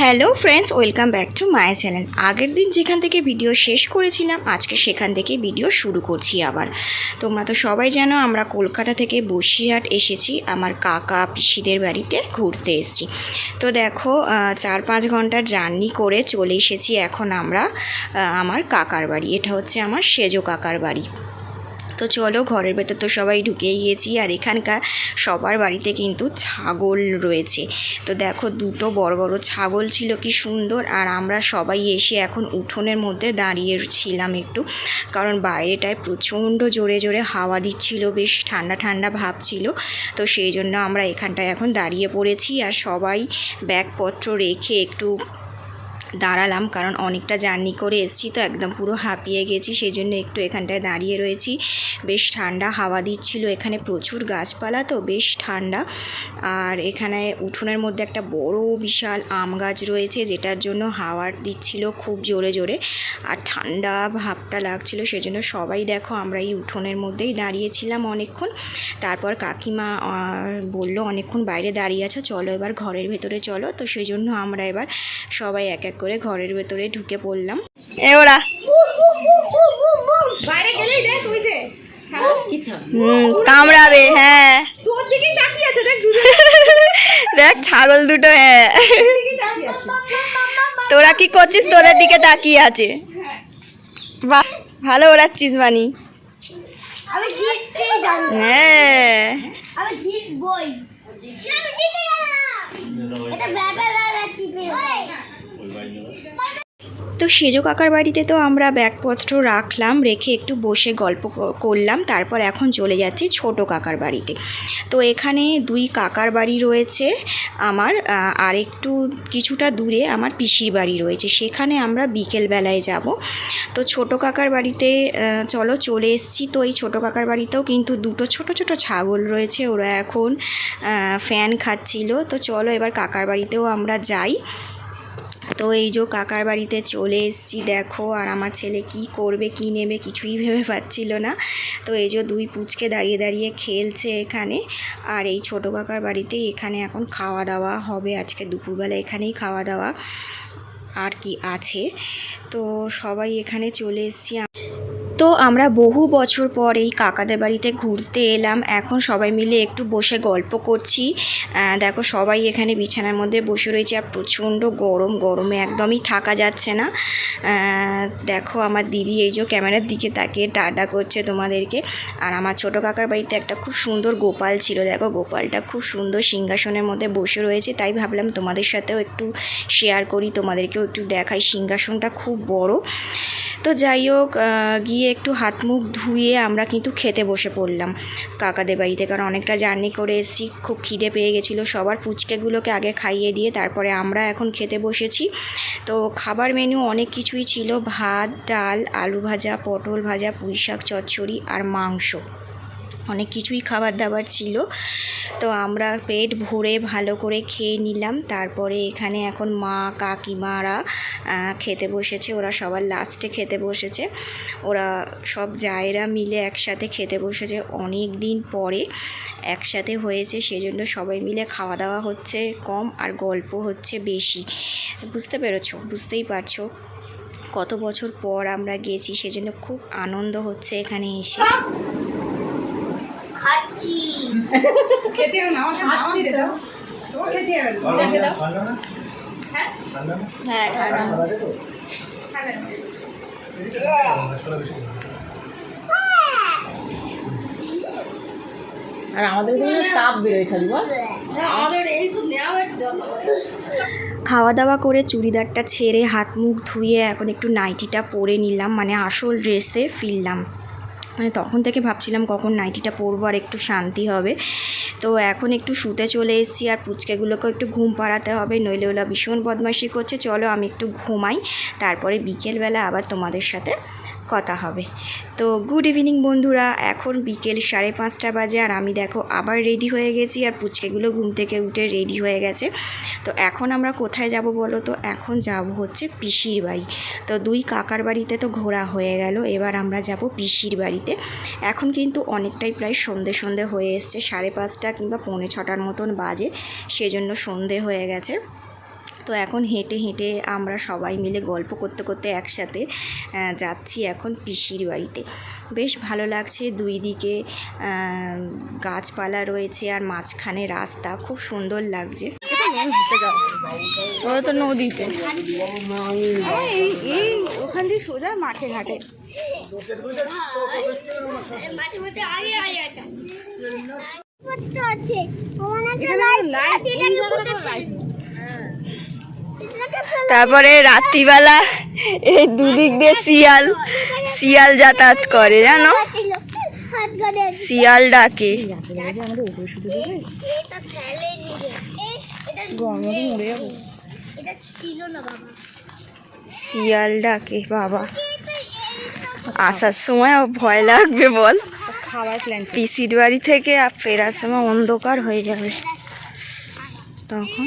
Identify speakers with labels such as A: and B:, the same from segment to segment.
A: Hello friends welcome back to my channel আগের দিন যেখান থেকে ভিডিও শেষ করেছিলাম, আজকে সেখান থেকে ভিডিও শুরু করছি আবার। তোমরা তো সবাই জানো, আমরা কলকাতা থেকে বসিরহাট এসেছি, আমার কাকা পিসিদের বাড়িতে ঘুরতে এসেছি। তো দেখো চার পাঁচ ঘণ্টার জার্নি করে চলে এসেছি এখন আমরা আমার কাকার বাড়ি। এটা হচ্ছে আমার সেজো কাকার বাড়ি। তো চলো ঘরের ভেতর তো সবাই ঢুকেই গিয়েছি, আর এখানকার সবার বাড়িতে কিন্তু ছাগল রয়েছে। তো দেখো দুটো বড় বড় ছাগল ছিল, কি সুন্দর। আর আমরা সবাই এসে এখন উঠোনের মধ্যে দাঁড়িয়ে ছিলাম একটু, কারণ বাইরেটায় প্রচণ্ড জোরে জোরে হাওয়া দিচ্ছিল, বেশ ঠান্ডা ঠান্ডা ভাব ছিল। তো সেই জন্য আমরা এখানটায় এখন দাঁড়িয়ে পড়েছি, আর সবাই ব্যাগপত্র রেখে একটু দাঁড়ালাম, কারণ অনেকটা জার্নি করে এসেছি তো একদম পুরো হাঁপিয়ে গেছি সেই জন্য একটু এখানটায় দাঁড়িয়ে রয়েছি। বেশ ঠান্ডা হাওয়া দিচ্ছিল, এখানে প্রচুর গাছপালা তো, বেশ ঠান্ডা। আর এখানে উঠোনের মধ্যে একটা বড় বিশাল আম গাছ রয়েছে, যেটার জন্য হাওয়া দিচ্ছিল খুব জোরে জোরে। আর ঠান্ডা ভাবটা লাগছিল, সেজন্য সবাই দেখো আমরা এই উঠোনের মধ্যেই দাঁড়িয়েছিলাম অনেকক্ষণ। তারপর কাকিমা বলল, অনেকক্ষণ বাইরে দাঁড়িয়ে আছো, চলো এবার ঘরের ভেতরে চলো। তো সেই জন্য আমরা এবার সবাই এক এক করে ঘরের ভেতরে ঢুকে পড়লাম। এ ওরা।
B: বাইরে গেলেই দেখ ওই যে।
A: হুম কামড়াবে হ্যাঁ।
B: তোর দিকেই তাকিয়ে আছে দেখ
A: দেখ ছাগল দুটো হ্যাঁ। তোরা কি করছিস? তোদের দিকে তাকিয়ে আছে। বাহ ভালো ওড়াচ্ছিস বানি।
B: আমি জিততে জানি
A: হ্যাঁ।
B: আমি জিতবই।
A: তো সেজো কাকার বাড়িতে তো আমরা ব্যাগপত্র রাখলাম, রেখে একটু বসে গল্প করলাম, তারপর এখন চলে যাচ্ছি ছোট কাকার বাড়িতে। তো এখানে দুই কাকার বাড়ি রয়েছে, আমার আর একটু কিছুটা দূরে আমার পিসির বাড়ি রয়েছে, সেখানে আমরা বিকেলবেলায় যাব। তো ছোট কাকার বাড়িতে চলো চলে এসেছি, তো এই ছোট কাকার বাড়িতেও কিন্তু দুটো ছোট ছোট ছাগল রয়েছে, ওরা এখন ফ্যান খাচ্ছিল, তো চলো এবার কাকার বাড়িতেও আমরা যাই। তো এই যে কাকার বাড়িতে চলে এসেছি, দেখো আর আমার ছেলে কি করবে, কি নেবে কিছুই ভেবে পাচ্ছিল না। তো এই যে দুই পুচকে দাঁড়িয়ে দাঁড়িয়ে খেলছে এখানে। আর এই ছোটো কাকার বাড়িতে এখানে এখন খাওয়া দাওয়া হবে। আজকে দুপুরবেলা এখানেই খাওয়া দাওয়া। আর কি আছে। তো সবাই এখানে চলে এসেছি তো আমরা বহু বছর পর এই কাকাদের বাড়িতে ঘুরতে এলাম। এখন সবাই মিলে একটু বসে গল্প করছি। দেখো সবাই এখানে বিছানার মধ্যে বসে রয়েছে আর প্রচণ্ড গরম গরমে একদমই থাকা যাচ্ছে না। দেখো আমার দিদি এই যে ক্যামেরার দিকে তাকিয়ে টাটা করছে তোমাদেরকে। আর আমার ছোটো কাকার বাড়িতে একটা খুব সুন্দর গোপাল ছিল। দেখো গোপালটা খুব সুন্দর সিংহাসনের মধ্যে বসে রয়েছে। তাই ভাবলাম তোমাদের সাথেও একটু শেয়ার করি তোমাদেরকেও একটু দেখাই। সিংহাসনটা খুব বড়। তো যাই হোক আহ, গিয়ে একটু হাত মুখ ধুয়ে আমরা কিন্তু খেতে বসে পড়লাম। কাকাদের বাড়িতে কারণ অনেকটা জার্নি করে এসেছি, খুব খিদে পেয়ে গেছিল সবার পুচকেগুলোকে আগে খাইয়ে দিয়ে তারপরে আমরা এখন খেতে বসেছি। তো খাবার মেনু অনেক কিছুই ছিল, ভাত, ডাল, আলু ভাজা, পটল ভাজা পুঁই শাক চচ্চড়ি আর মাংস। অনেক কিছুই খাবার দাবার ছিল। তো আমরা পেট ভরে ভালো করে খেয়ে নিলাম। তারপরে এখানে এখন মা, কাকিমারা খেতে বসেছে। ওরা সবার লাস্টে খেতে বসেছে। ওরা সব জায়রা মিলে একসাথে খেতে বসেছে অনেক দিন পরে। একসাথে হয়েছে, সেজন্য সবাই মিলে খাওয়া দাওয়া হচ্ছে কম আর গল্প হচ্ছে বেশি। বুঝতে পেরেছ? বুঝতেই পারছ? কত বছর পর আমরা গেছি, সেজন্য খুব আনন্দ হচ্ছে এখানে এসে।
B: খাচ্ছি।
C: খেতে হবে না আমাকে আমার দিয়ে দাও। তোমার খেতে হবে
B: দেখে দাও
A: হ্যাঁ?
C: আর আমাদের এখানে তাপ বেরোয় খালি বল।
A: খাওয়া দাওয়া করে চুড়িদারটা ছেড়ে হাত মুখ ধুয়ে এখন একটু নাইটিটা পরে নিলাম মানে আসল ড্রেসে ফিরলাম। মানে তখন থেকে ভাবছিলাম কখন নাইটিটা পরবো আর একটু শান্তি হবে। তো এখন একটু শুতে চলে এসেছি আর পুচকেগুলোকেও একটু ঘুম পাড়াতে হবে, নইলে ওলা ভীষণ বদমাইশি করছে। চলো আমি একটু ঘুমাই, তারপরে বিকেলবেলা আবার তোমাদের সাথে কথা হবে। তো গুড ইভিনিং বন্ধুরা, এখন বিকেল সাড়ে পাঁচটা বাজে আর আমি দেখো আবার রেডি হয়ে গেছি আর পুচকেগুলো ঘুম থেকে উঠে রেডি হয়ে গেছে। তো এখন আমরা কোথায় যাব বলো তো? এখন যাব হচ্ছে পিসির বাড়ি। তো দুই কাকার বাড়িতে তো ঘোরা হয়ে গেল, এবার আমরা যাব পিসির বাড়িতে। এখন কিন্তু অনেকটাই প্রায় সন্ধে সন্ধে হয়ে এসছে, সাড়ে পাঁচটা কিংবা পৌনে ছটার মতন বাজে, সেজন্য সন্ধে হয়ে গেছে। তো এখন হেঁটে হেঁটে আমরা সবাই মিলে গল্প করতে করতে একসাথে যাচ্ছি এখন পিসির বাড়িতে। বেশ ভালো লাগছে দুই দিকে গাছপালা রয়েছে আর মাঝখানে রাস্তা। খুব সুন্দর লাগছে। ওরা তো নদীতে। এই ওখান দিয়ে সোজা মাঠে ঘাটে।
B: আছে ওখানে একটা লাইট আছে এটাকে কোথায় পাই
A: তারপরে রাত্রিবেলা এই দুদিক দিয়ে শিয়াল শিয়াল যাতায়াত করে, জানো? শিয়াল ডাকে। শিয়াল ডাকে, বাবা। আসার সময় ভয় লাগবে, বল। পিসির বাড়ি থেকে ফেরার সময় অন্ধকার হয়ে যাবে। তখন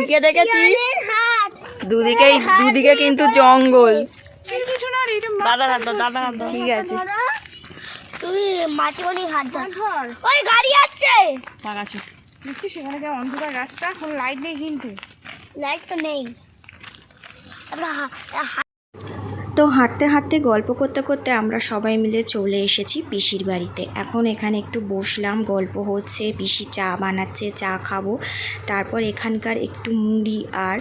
A: দুদিকে দেখেছিস? দুদিকে দুদিকে কিন্তু জঙ্গল। দাদা দাদা দাদা দাদা ঠিক আছে।
B: তুমি মাটি মাটি হাত ধর। ওই গাড়ি আসছে
C: বুঝছি সেখানে যা অন্ধকার রাস্তা। কোনো লাইট নেই কিন্তু
B: লাইট তো নেই।
A: তো হাঁটতে হাঁটতে গল্প করতে করতে আমরা সবাই মিলে চলে এসেছি পিসির বাড়িতে। এখন এখানে একটু বসলাম গল্প হচ্ছে পিসি চা বানাচ্ছে চা খাব। তারপর এখানকার একটু মুড়ি আর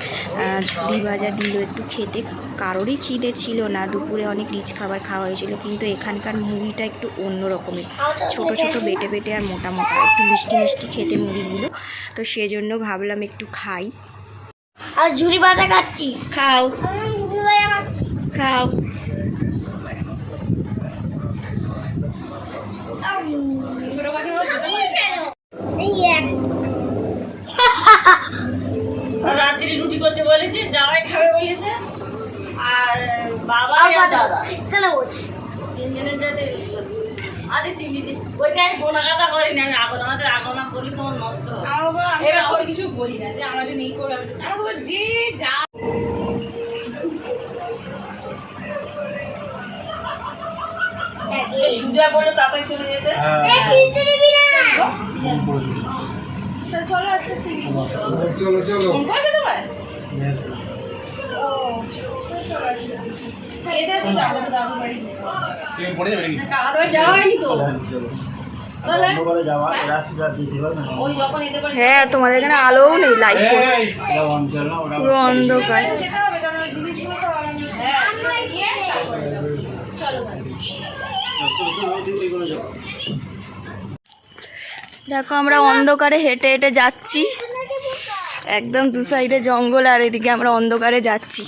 A: ঝুড়ি ভাজা দিল। একটু খেতে কারোরই খিদে ছিল না দুপুরে অনেক রিচ খাবার খাওয়া হয়েছিল কিন্তু এখানকার মুড়িটা একটু অন্য রকমের। ছোট ছোট বেটে বেটে আর মোটা মোটা। একটু মিষ্টি মিষ্টি খেতে মুড়িগুলো। তো সেজন্য ভাবলাম একটু খাই।
B: আর ঝুড়ি বাটা খাচ্ছি।
A: খাও। খাও
D: রাত্রি রুটি করতে বলেছে জামাই খাবে বলেছে আর বাবা আর দাদা।
B: বলছি।
D: তিনজনের যাতে আরে তিন দিন আমি গোনা কাটা করি না আমি আগন আমাদের আগনা করি তোমার নষ্ট এবার
C: কিছু বলি না যে আমাদের নেই করে আমি যে যা
D: যখন এতে পারে
A: হ্যাঁ তোমাদের এখানে আলোও নেই লাইট পুরো অন্ধকার
C: যেতে হবে কারণ ওই জিনিসগুলো তো আমরা নিয়ে চলো
A: দেখো আমরা অন্ধকারে হেঁটে হেঁটে যাচ্ছি। একদম দু সাইডে জঙ্গল আর এদিকে আমরা অন্ধকারে যাচ্ছি।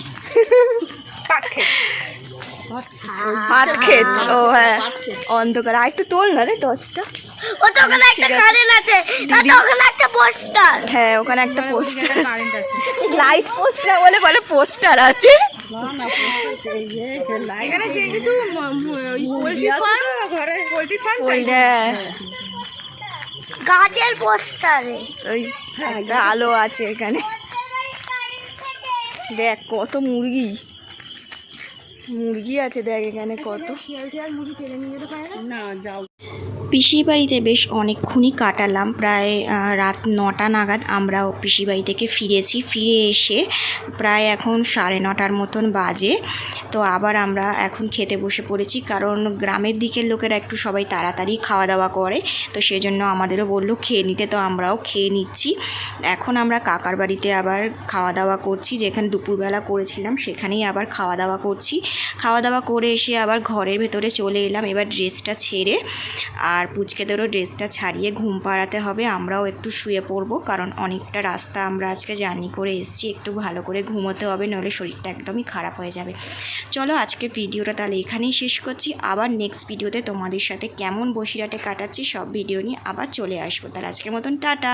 A: পাট ক্ষেত। ও হ্যাঁ অন্ধকার। আর একটু তোল না রে টর্চটা
B: ও তো একটা কারেন্ট আছে। আর একটা পোস্টার
A: হ্যাঁ ওখানে একটা পোস্টার লাইট পোস্টার বলে বলে পোস্টার আছে।
B: গাছের পোস্টারে
A: ওই একটা আলো আছে এখানে। দেখ কত মুরগি। মুরগি আছে দেখ এখানে কত।
C: মুরগি না যাও।
A: পিসির বাড়িতে বেশ অনেকক্ষণই কাটালাম। প্রায় রাত নটা নাগাদ আমরা পিসির বাড়ি থেকে ফিরেছি। ফিরে এসে প্রায় এখন সাড়ে নটার মতন বাজে। তো আবার আমরা এখন খেতে বসে পড়েছি কারণ গ্রামের দিকের লোকেরা একটু সবাই তাড়াতাড়ি খাওয়া দাওয়া করে। তো সেজন্য আমাদেরও বলল, খেয়ে নিতে। তো আমরাও খেয়ে নিচ্ছি। এখন আমরা কাকার বাড়িতে আবার খাওয়া দাওয়া করছি। যেখানে দুপুরবেলা করেছিলাম সেখানেই আবার খাওয়া দাওয়া করছি। খাওয়া দাওয়া করে এসে আবার ঘরের ভেতরে চলে এলাম। এবার ড্রেসটা ছেড়ে আর আর পুচকেদেরও ড্রেসটা ছাড়িয়ে ঘুম পাড়াতে হবে, আমরাও একটু শুয়ে পড়ব, কারণ অনেকটা রাস্তা আমরা আজকে জার্নি করে এসেছি, একটু ভালো করে ঘুমোতে হবে, নইলে শরীরটা একদমই খারাপ হয়ে যাবে। চলো আজকে ভিডিওটা তাহলে এখানেই শেষ করছি, আবার নেক্সট ভিডিওতে তোমাদের সাথে কেমন বসিরাটে কাটাচ্ছি সব ভিডিও নিয়ে আবার চলে আসব, তাহলে আজকের মতন টাটা!